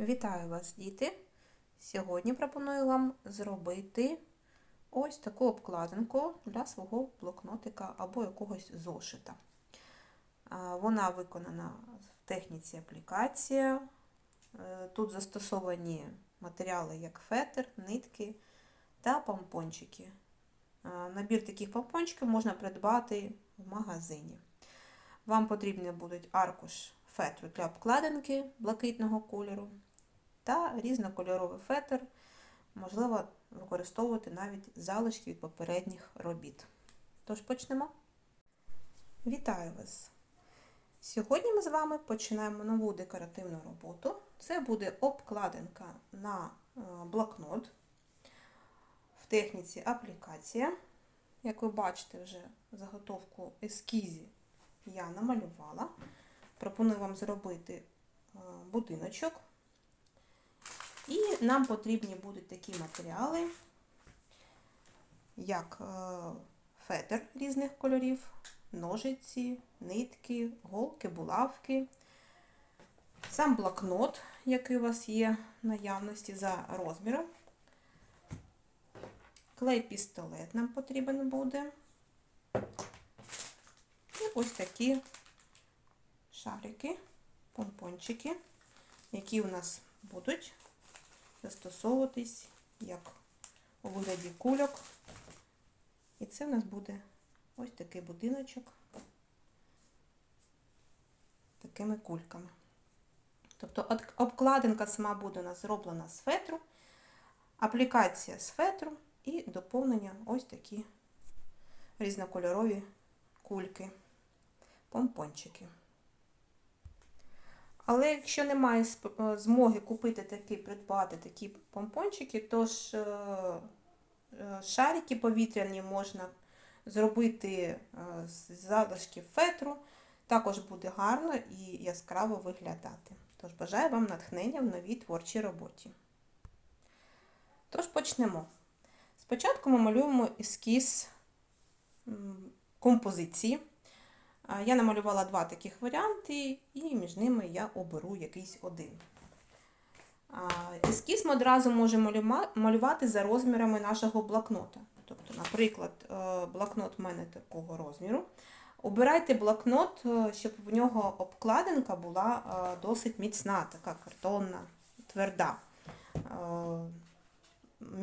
Вітаю вас, діти! Сьогодні пропоную вам зробити ось таку обкладинку для свого блокнотика або якогось зошита. Вона виконана в техніці аплікація. Е, Тут застосовані матеріали як фетр, нитки та помпончики. Набір таких помпончиків можна придбати в магазині. Вам потрібні будуть аркуш фетру для обкладинки блакитного кольору та різнокольоровий фетр. Можливо використовувати навіть залишки від попередніх робіт. Тож почнемо. Вітаю вас! Сьогодні ми з вами починаємо нову декоративну роботу. Це буде обкладинка на е, блокнот в техніці аплікація. Як ви бачите, вже заготовку ескізі я намалювала. Пропоную вам зробити е, будиночок. І нам потрібні будуть такі матеріали, як е, фетр різних кольорів, ножиці, нитки, голки, булавки, сам блокнот, який у вас є в наявності за розміром. Клей-пістолет нам потрібен буде. І ось такі шарики, помпончики, які у нас будуть застосовуватись як у вигляді кульок. І це у нас буде ось такий будиночок такими кульками. Тобто обкладинка сама буде у нас зроблена з фетру, аплікація з фетру і доповнення ось такі різнокольорові кульки, помпончики. Але якщо немає змоги купити такі, придбати такі помпончики, то ж шарики повітряні можна зробити з залишків фетру, також буде гарно і яскраво виглядати. Тож бажаю вам натхнення в новій творчій роботі. Тож почнемо. Спочатку ми малюємо ескіз композиції. Я намалювала два таких варіанти, і між ними я оберу якийсь один. Ескіз ми одразу можемо малювати за розмірами нашого блокнота. Тобто, наприклад, блокнот в мене такого розміру. Обирайте блокнот, щоб в нього обкладинка була досить міцна, така картонна, тверда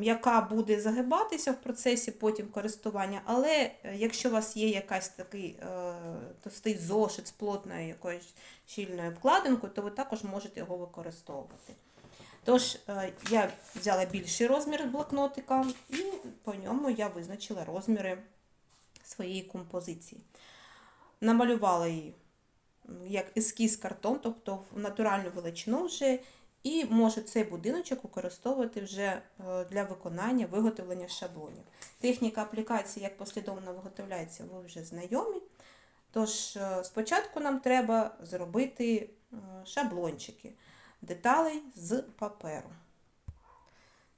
яка буде загибатися в процесі потім користування, але якщо у вас є якась такий е, товстий зошит з плотною якоюсь щільною обкладинкою, то ви також можете його використовувати. Тож, е, я взяла більший розмір блокнотика, і по ньому я визначила розміри своєї композиції. Намалювала її як ескіз картон, тобто в натуральну величину вже. І може цей будиночок використовувати вже е, для виконання виготовлення шаблонів. Техніка аплікації, як послідовно виготовляється, ви вже знайомі. Тож, е, спочатку нам треба зробити е, шаблончики деталей з паперу.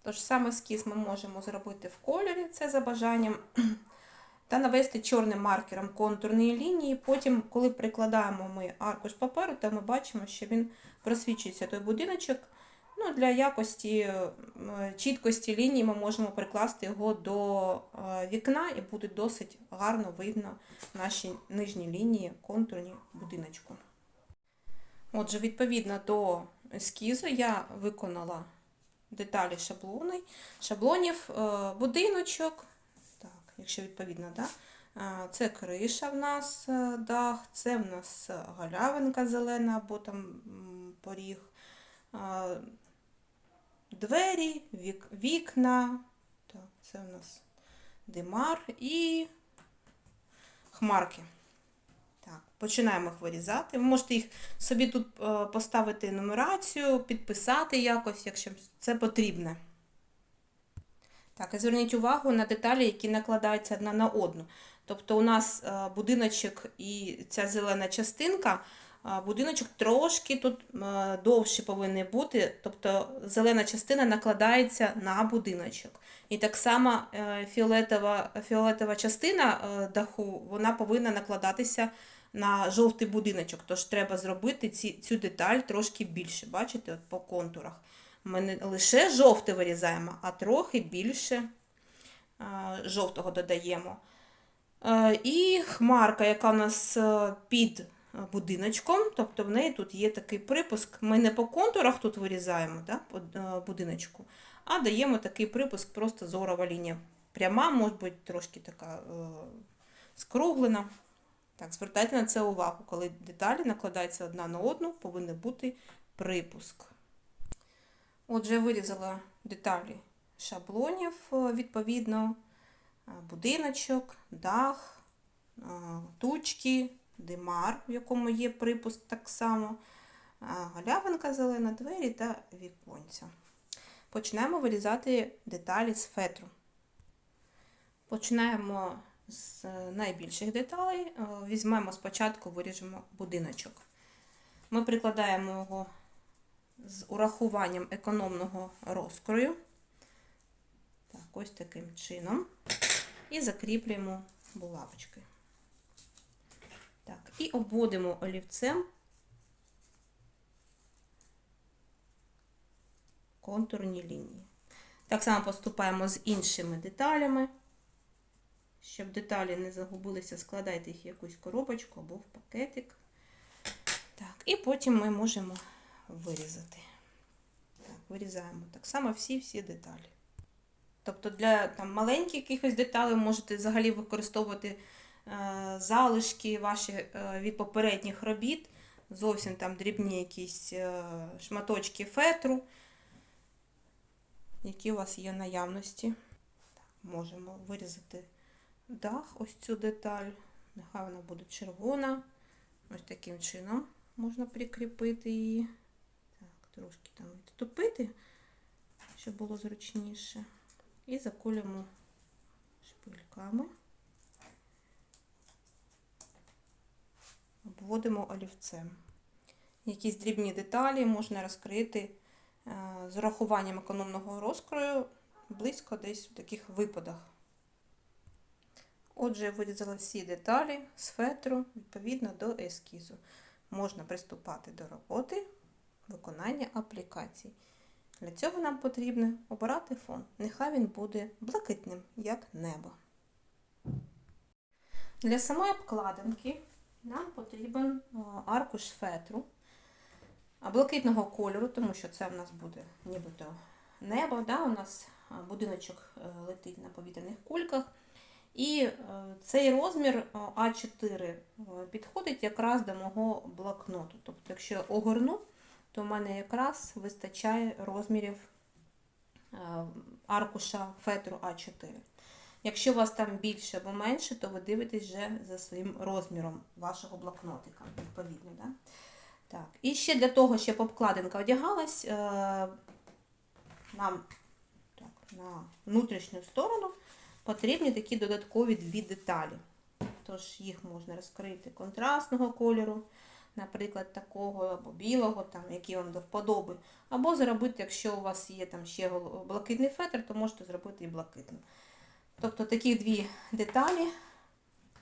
Тож, саме ескіз ми можемо зробити в кольорі, це за бажанням, та навести чорним маркером контурні лінії. Потім, коли прикладаємо ми аркуш паперу, то ми бачимо, що він просвічується той будиночок. Ну, Для якості чіткості лінії ми можемо прикласти його до вікна і буде досить гарно видно наші нижні лінії контурні будиночку. Отже, відповідно до ескізу я виконала деталі шаблони, шаблонів, будиночок, так, якщо відповідно, да? Це криша в нас дах, це в нас галявинка зелена або там поріг, двері, вік, вікна, це у нас димар і хмарки. Так, Починаємо їх вирізати. Ви можете їх собі тут поставити нумерацію, підписати якось, якщо це потрібне. Так, і зверніть увагу на деталі, які накладаються одна на одну. Тобто у нас будиночок і ця зелена частинка Будиночок трошки тут довше повинен бути, тобто зелена частина накладається на будиночок. І так само е, фіолетова фіолетова частина е, даху вона повинна накладатися на жовтий будиночок, тож треба зробити ці, цю деталь трошки більше. Бачите, от по контурах. Ми не лише жовте вирізаємо, а трохи більше жовтого додаємо. Е, І хмарка, яка у нас е, під будиночком, тобто в неї тут є такий припуск. Ми не по контурах тут вирізаємо да, е, будиночку, а даємо такий припуск, просто зорова лінія. Пряма, може бути трошки така скруглена. Так, звертайте на це увагу, коли деталі накладаються одна на одну, повинен бути припуск. Отже, вирізала деталі шаблонів, відповідно, будиночок, дах, е, тучки, димар, в якому є припуск так само, е, галявинка зелена, двері та віконця. Почнемо вирізати деталі з фетру. Починаємо з е, найбільших деталей. Е, Візьмемо спочатку, виріжемо будиночок. Ми прикладаємо його з урахуванням економного розкрою. Так, ось таким чином. І закріплюємо булавочки. Так, і обводимо олівцем контурні лінії. Так само поступаємо з іншими деталями. Щоб деталі не загубилися, складайте їх в якусь коробочку або в пакетик. Так, і потім ми можемо вирізати. Так, вирізаємо так само всі-всі деталі. Тобто для там, маленьких якихось деталей можете взагалі використовувати е, залишки ваші е, від попередніх робіт, зовсім там дрібні якісь е, шматочки фетру, які у вас є наявності. Можемо вирізати дах, ось цю деталь. Нехай вона буде червона. Ось таким чином можна прикріпити її. Так, трошки там відступити, щоб було зручніше. І заколюємо шпильками. Обводимо олівцем. Якісь дрібні деталі можна розкрити е, з урахуванням економного розкрою близько десь в таких випадах. Отже, я вирізала всі деталі з фетру відповідно до ескізу. Можна приступати до роботи виконання аплікацій. Для цього нам потрібно обирати фон. Нехай він буде блакитним, як небо. Для самої обкладинки нам потрібен аркуш фетру блакитного кольору, тому що це в нас буде нібито небо. Да? У нас будиночок е, летить на повітряних кульках. І е, цей розмір е, А4 е, підходить якраз до мого блокноту. Тобто, якщо я огорну, то в мене якраз вистачає розмірів е, аркуша фетру А4. Якщо у вас там більше або менше, то ви дивитесь вже за своїм розміром вашого блокнотика, відповідно. Да? Так. І ще для того, щоб обкладинка одягалась, е, нам так, на внутрішню сторону потрібні такі додаткові дві деталі. Тож їх можна розкрити контрастного кольору, наприклад, такого або білого, там, який вам до вподоби. Або зробити, якщо у вас є там ще блакитний фетр, то можете зробити і блакитним. Тобто такі дві деталі,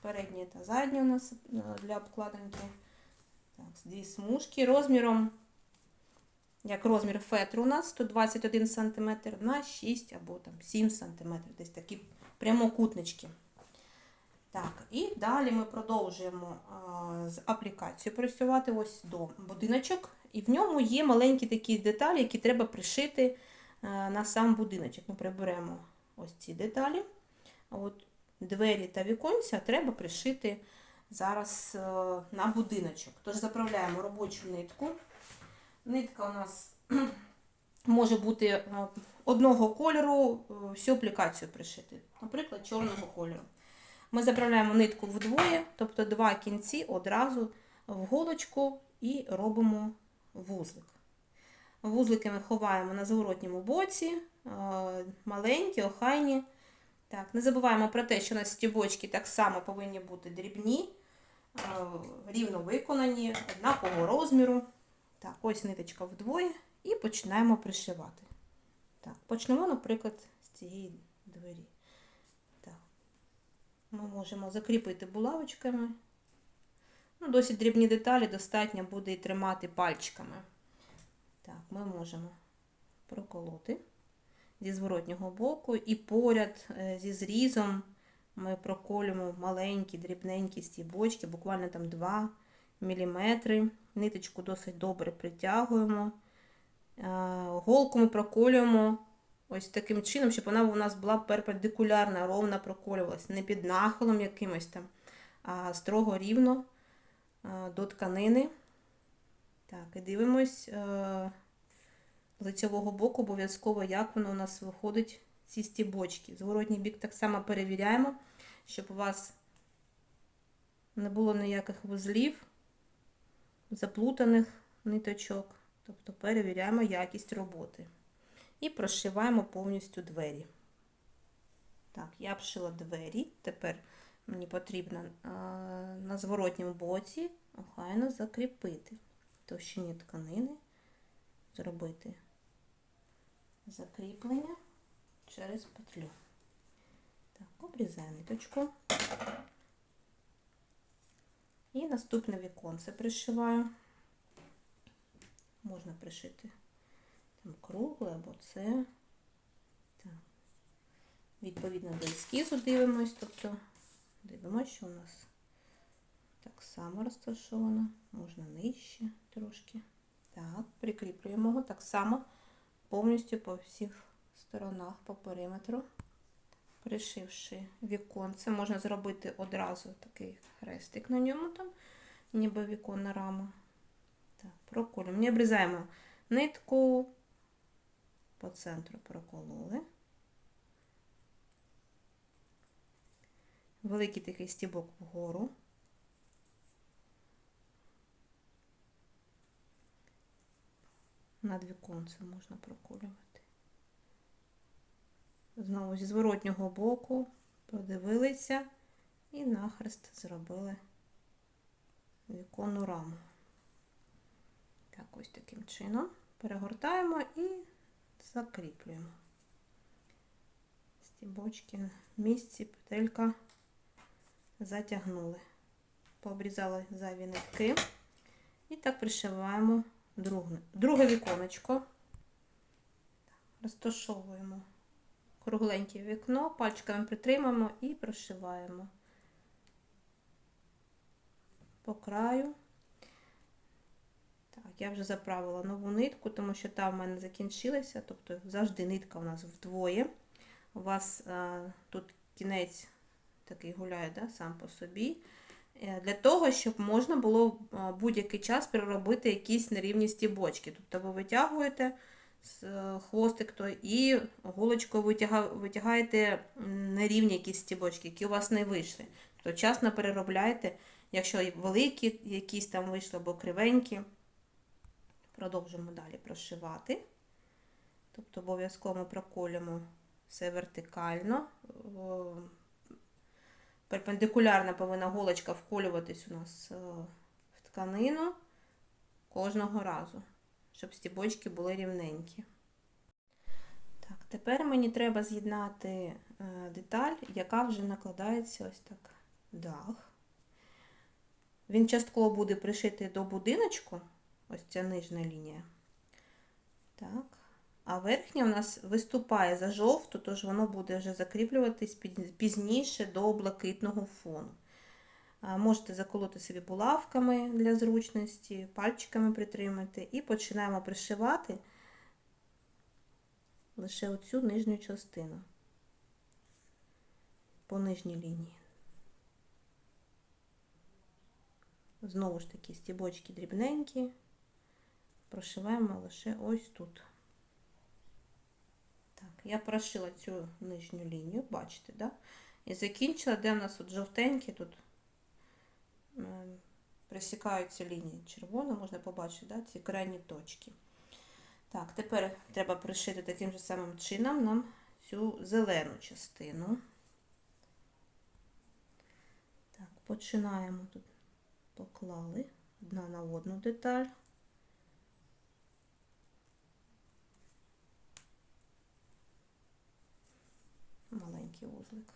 передні та задні у нас е, для обкладинки. Так, дві смужки розміром, як розмір фетру у нас 121 см на 6 або там 7 см, десь такі прямокутнички. Так, і далі ми продовжуємо з аплікацією працювати ось до будиночок. І в ньому є маленькі такі деталі, які треба пришити на сам будиночок. Ми приберемо ось ці деталі. От двері та віконця треба пришити зараз е, на будиночок. Тож заправляємо робочу нитку. Нитка у нас може бути е, одного кольору, е, всю аплікацію пришити, наприклад, чорного кольору. Ми заправляємо нитку вдвоє, тобто два кінці одразу в голочку і робимо вузлик. Вузлики ми ховаємо на зворотньому боці, е, маленькі, охайні. Так, не забуваємо про те, що у нас стібочки так само повинні бути дрібні, е, рівно виконані, однакового розміру. Так, ось ниточка вдвоє і починаємо пришивати. Так, почнемо, наприклад, з цієї двері. Ми можемо закріпити булавочками Ну, досить дрібні деталі достатньо буде і тримати пальчиками. Так, ми можемо проколоти зі зворотнього боку і поряд е, зі зрізом ми проколюємо маленькі, дрібненькі стібочки, буквально там 2 мм. Ниточку досить добре притягуємо. Е, Голку ми проколюємо ось таким чином, щоб вона у нас була перпендикулярна, ровно проколювалася, не під нахилом якимось там, а строго рівно до тканини. Так, і дивимось е, лицевого боку обов'язково, як воно у нас виходить, ці стібочки. Зворотній бік так само перевіряємо, щоб у вас не було ніяких вузлів, заплутаних ниточок. Тобто перевіряємо якість роботи. І прошиваємо повністю двері. Так, я обшила двері. Тепер мені потрібно а, на зворотньому боці охайно закріпити товщині тканини, зробити закріплення через петлю. Так, обрізаю ниточку. І наступне віконце пришиваю. Можна пришити кругле або це. Так. Відповідно до ескізу дивимось, тобто дивимося, що у нас так само розташовано, можна нижче трошки. Так, прикріплюємо його так само повністю по всіх сторонах по периметру. Пришивши віконце, можна зробити одразу такий хрестик на ньому, там, ніби віконна рама. Так, проколюємо. Не обрізаємо нитку, по центру прокололи. Великий такий стібок вгору. Над віконцем можна проколювати. Знову зі зворотнього боку подивилися і нахрест зробили віконну раму. Так, ось таким чином перегортаємо і закріплюємо. Стібочки на місці, петелька затягнули. Пообрізали зайві нитки. І так пришиваємо друге, друге віконечко. Розташовуємо кругленьке вікно, пальчиками притримуємо і прошиваємо по краю. Я вже заправила нову нитку, тому що та в мене закінчилася, тобто завжди нитка у нас вдвоє. У вас а, тут кінець такий гуляє да, сам по собі. Е, Для того, щоб можна було а, будь-який час переробити якісь нерівні стібочки. Тобто ви витягуєте з е, хвостик той і голочкою витягаєте нерівні якісь стібочки, які у вас не вийшли. Тобто часно переробляєте, якщо великі якісь там вийшли або кривенькі. Продовжуємо далі прошивати. Тобто обов'язково ми проколюємо все вертикально. О, Перпендикулярно повинна голочка вколюватись у нас е, в тканину кожного разу, щоб стібочки були рівненькі. Так, тепер мені треба з'єднати е, деталь, яка вже накладається ось так дах. Він частково буде пришитий до будиночку. Ось ця нижня лінія. Так. А верхня у нас виступає за жовту, тож воно буде вже закріплюватись пізніше до блакитного фону. Можете заколоти собі булавками для зручності, пальчиками притримати і починаємо пришивати лише оцю нижню частину по нижній лінії. Знову ж таки, стібочки дрібненькі прошиваємо лише ось тут. Так, я прошила цю нижню лінію, бачите, да? І закінчила, де в нас от жовтенькі тут е, присікаються лінії червоно, можна побачити, да? ці крайні точки. Так, тепер треба пришити таким же самим чином нам цю зелену частину. Так, починаємо тут, поклали одна на одну деталь. Маленький вузлик.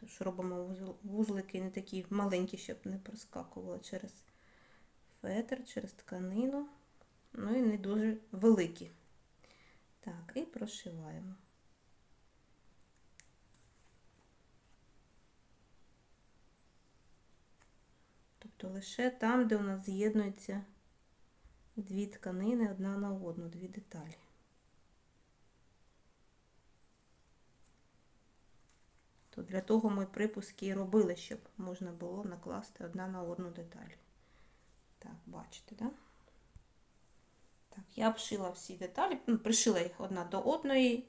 Тож робимо вузлики не такі маленькі, щоб не проскакувало через фетр, через тканину. Ну і не дуже великі. Так, і прошиваємо. Тобто лише там, де у нас з'єднуються дві тканини одна на одну, дві деталі. То для того ми припуски і робили, щоб можна було накласти одна на одну деталь. Так, бачите, да? Так, я обшила всі деталі, ну, пришила їх одна до одної.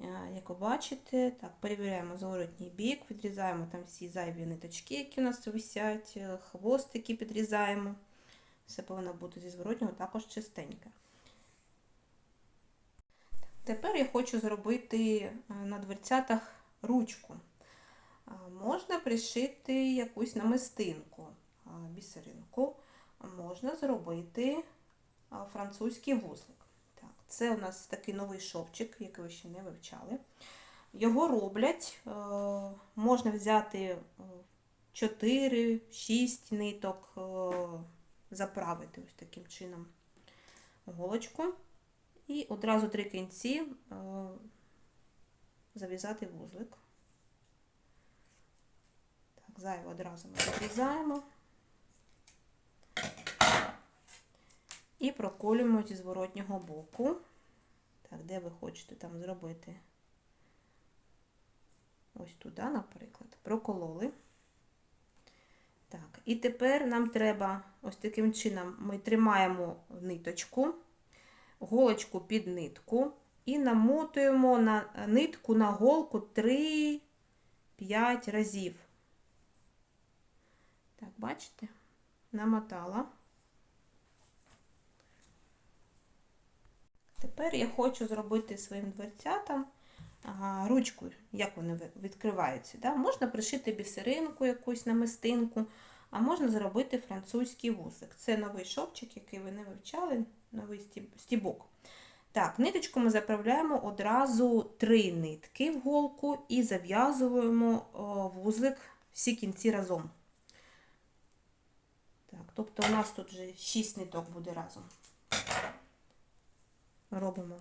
Е, Як ви бачите, так, перевіряємо зворотній бік, відрізаємо там всі зайві ниточки, які у нас висять, е, хвостики підрізаємо. Все повинно бути зі зворотнього також чистеньке. Тепер я хочу зробити е, на дверцятах ручку. Можна пришити якусь намистинку, бісеринку, можна зробити французький вузлик. Так, це у нас такий новий шовчик, який ви ще не вивчали. Його роблять, е, можна взяти 4-6 ниток, е, заправити ось таким чином голочку. І одразу три кінці е, зав'язати вузлик. Зайве одразу ми відрізаємо. І проколюємо зі зворотнього боку. Так, де ви хочете там зробити? Ось туди, наприклад, прокололи. Так, і тепер нам треба ось таким чином ми тримаємо ниточку, голочку під нитку і намотуємо на нитку на голку 3-5 разів. Так, бачите? Намотала. Тепер я хочу зробити своїм дверцятам ручку, як вони відкриваються. Да? Можна пришити бісеринку якусь намистинку, а можна зробити французький вусик. Це новий шовчик, який ви не вивчали, новий стібок. Так, ниточку ми заправляємо одразу три нитки в голку і зав'язуємо о, вузлик всі кінці разом. Так, тобто у нас тут вже 6 ниток буде разом. Робимо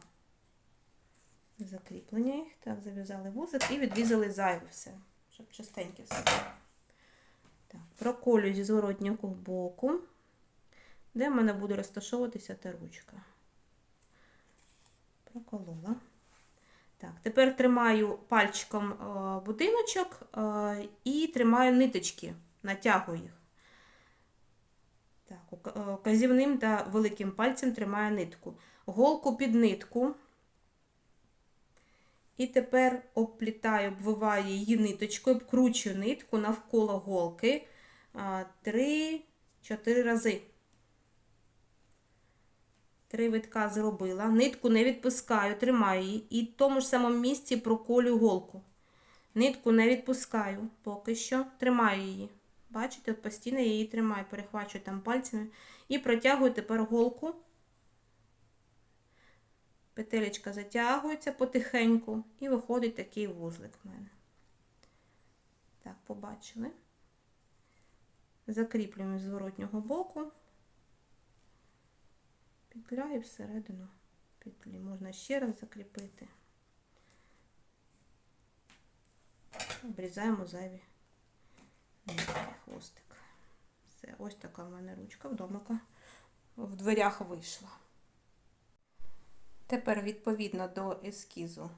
закріплення їх. Так, зав'язали вузик і відрізали зайве все, щоб частеньке все. Так, проколюю зі зворотнього боку, де в мене буде розташовуватися та ручка. Проколола. Так, тепер тримаю пальчиком е, будиночок е, і тримаю ниточки, натягую їх. Так, е, казівним та великим пальцем тримаю нитку. Голку під нитку. І тепер обплітаю, обвиваю її ниточкою, обкручую нитку навколо голки 3-4 рази. Три витка зробила. Нитку не відпускаю, тримаю її і в тому ж самому місці проколюю голку. Нитку не відпускаю поки що, тримаю її. Бачите, от постійно її тримаю, перехвачую там пальцями і протягую тепер голку. Петелечка затягується потихеньку і виходить такий вузлик в мене. Так, побачили. Закріплюємо з зворотнього боку. Петля і всередину петлі. Можна ще раз закріпити. Обрізаємо зайві хвостик. Все, ось така в мене ручка в домика в дверях вийшла. Тепер, відповідно до ескізу,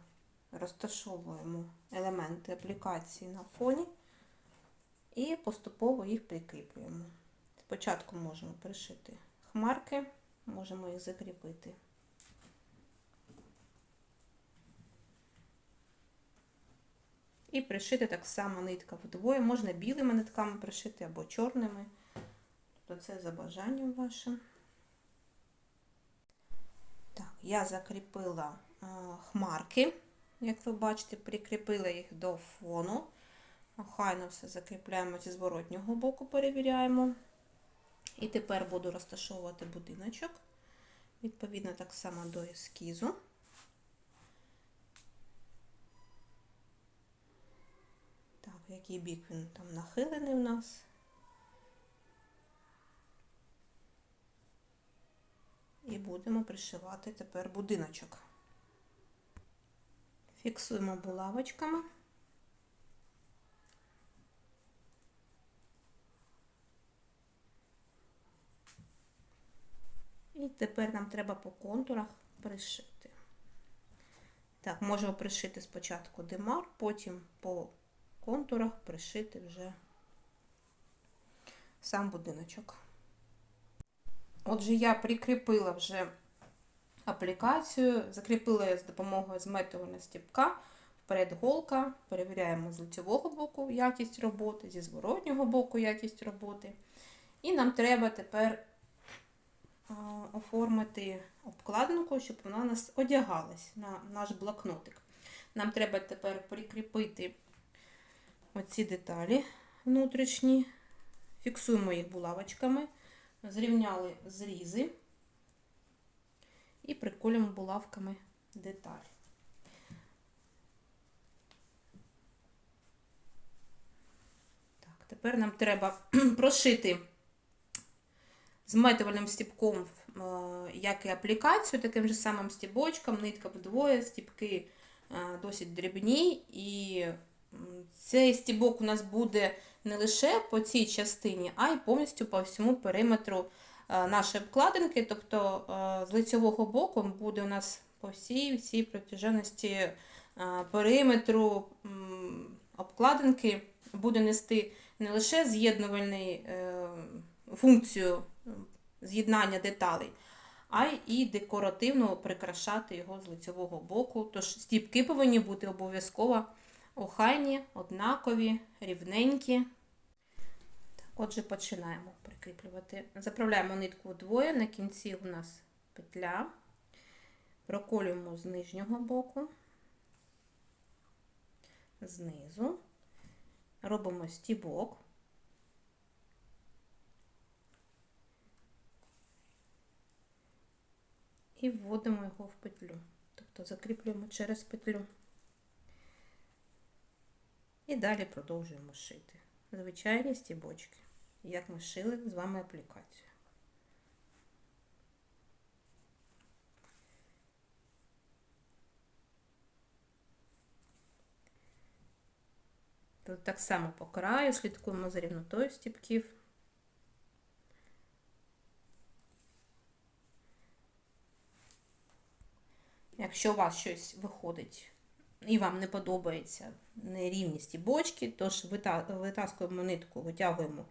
розташовуємо елементи аплікації на фоні і поступово їх прикріплюємо. Спочатку можемо пришити хмарки, можемо їх закріпити. І пришити так само нитка вдвоє. Можна білими нитками пришити або чорними. Тобто це за бажанням вашим. Так, я закріпила е, хмарки, як ви бачите, прикріпила їх до фону. Охайно все закріпляємо зі зворотнього боку, перевіряємо. І тепер буду розташовувати будиночок. Відповідно, так само до ескізу. Так, в який бік він там нахилений у нас. І будемо пришивати тепер будиночок. Фіксуємо булавочками. І тепер нам треба по контурах пришити. Так, можемо пришити спочатку димар, потім по контурах пришити вже сам будиночок. Отже, я прикріпила вже аплікацію, закріпила її з допомогою зметувального стіпка. Вперед голка, перевіряємо з лицевого боку якість роботи, зі зворотнього боку якість роботи. І нам треба тепер оформити обкладинку, щоб вона у нас одягалась на наш блокнотик. Нам треба тепер прикріпити оці деталі внутрішні, фіксуємо їх булавочками, зрівняли зрізи і приколюємо булавками деталі. Так, тепер нам треба прошити зметувальним стіпком, е, як і аплікацію, таким же самим стібочком, нитка вдвоє, стіпки е, досить дрібні. І цей стібок у нас буде не лише по цій частині, а й повністю по всьому периметру е, нашої обкладинки. Тобто е, з лицевого боку буде у нас по всій всій протяженності е, периметру обкладинки буде нести не лише з'єднувальний е, функцію з'єднання деталей, а й декоративно прикрашати його з лицевого боку. Тож стіпки повинні бути обов'язково охайні, однакові, рівненькі. Отже, починаємо прикріплювати. Заправляємо нитку вдвоє, на кінці у нас петля, проколюємо з нижнього боку, знизу, робимо стібок. І вводимо його в петлю, тобто закріплюємо через петлю. І далі продовжуємо шити. Звичайні стібочки, як ми шили з вами аплікацію. Тут так само по краю слідкуємо за рівнотою стібків. Якщо у вас щось виходить і вам не подобається нерівність і бочки, тож витаскуємо нитку, витягуємо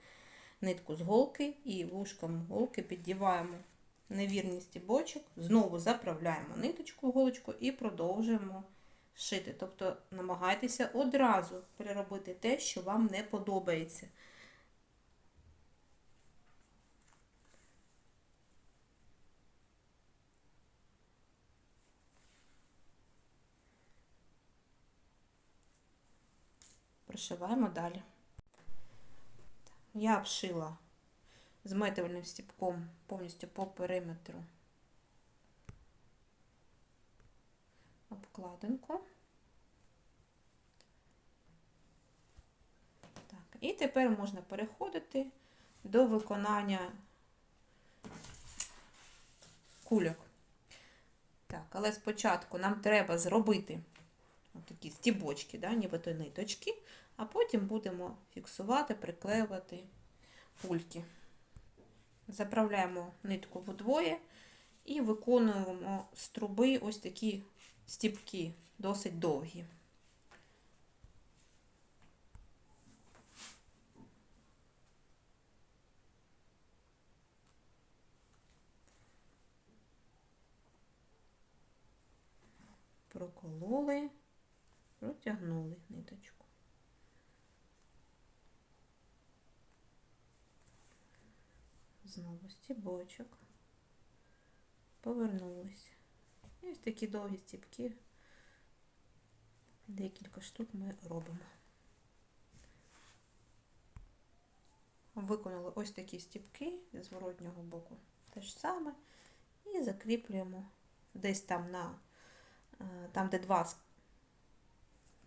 нитку з голки і вушком голки піддіваємо невірність і бочок, знову заправляємо ниточку голочку і продовжуємо шити. Тобто намагайтеся одразу переробити те, що вам не подобається. Прошиваємо далі. Я обшила зметувальним стіпком повністю по периметру обкладинку. Так, і тепер можна переходити до виконання кульок. Так, але спочатку нам треба зробити такі стібочки, да, нібито ниточки, а потім будемо фіксувати, приклеювати пульки. Заправляємо нитку вдвоє і виконуємо з труби ось такі стібки, досить довгі. Прокололи, протягнули ниточку. Знову стібочок, повернулись. І ось такі довгі стібки, декілька штук ми робимо. Виконали ось такі стібки зі зворотнього боку те ж саме, і закріплюємо десь там на там, де два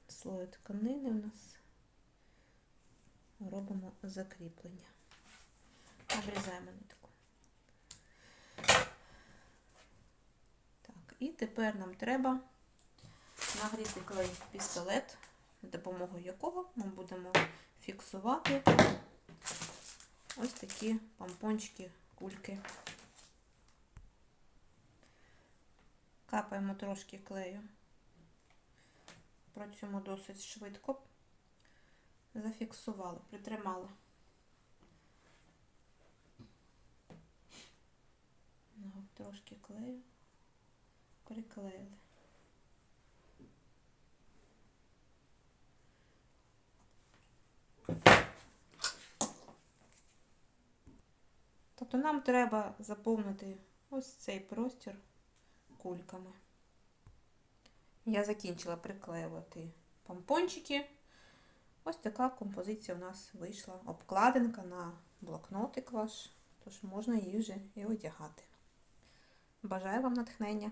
слої тканини у нас робимо закріплення. Обрізаємо нитку. Так, і тепер нам треба нагріти клей пістолет, з допомогою якого ми будемо фіксувати ось такі помпончики, кульки. Капаємо трошки клею. Працюємо досить швидко. Зафіксували, притримали. Ну, Трошки клею. Приклеїли. Тобто нам треба заповнити ось цей простір кульками. Я закінчила приклеювати помпончики. Ось така композиція у нас вийшла. Обкладинка на блокнотик ваш, тож можна її вже і одягати. Бажаю вам натхнення!